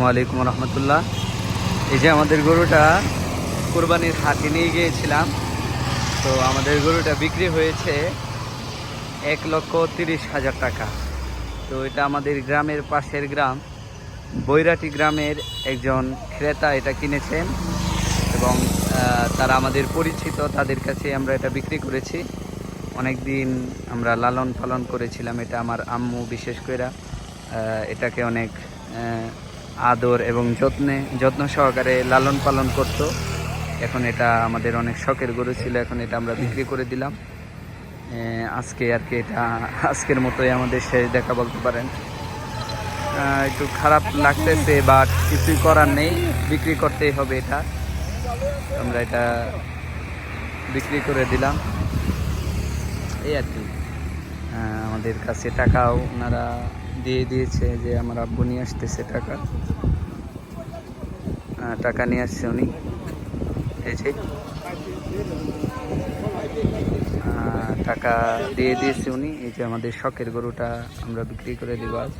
ওয়ালাইকুম রহমতুল্লাহ। এই যে আমাদের গরুটা কোরবানির হাতে নিয়ে গিয়েছিলাম। তো আমাদের গরুটা বিক্রি হয়েছে এক লক্ষ তিরিশ হাজার টাকা। তো এটা আমাদের গ্রামের পাশের গ্রাম। বৈরাটি গ্রামের একজন ক্রেতা এটা কিনেছেন এবং তারা আমাদের পরিচিত, তাদের কাছে আমরা এটা বিক্রি করেছি। অনেক দিন আমরা লালন পালন করেছিলাম, এটা আমার আম্মু বিশেষ করে এটাকে অনেক আদর এবং যত্নে, যত্ন সহকারে লালন পালন করতো। এখন এটা আমাদের অনেক শখের গরু ছিল, এখন এটা আমরা বিক্রি করে দিলাম। আজকে আর কি এটা আজকের মতোই আমাদের শেষ দেখা বলতে পারেন। একটু খারাপ লাগতেছে বাট কিছুই করার নেই, বিক্রি করতেই হবে এটা। আমরা এটা বিক্রি করে দিলাম। এই আর কি। আমাদের কাছে টাকাও ওনারা দিয়ে দিয়েছে যে আমার আব্বু নিয়ে আসতেছে টাকা। টাকা নিয়ে আসছে উনি। টাকা দিয়ে দিয়েছে উনি। এই যে আমাদের শখের গরুটা আমরা বিক্রি করে দিব আজ।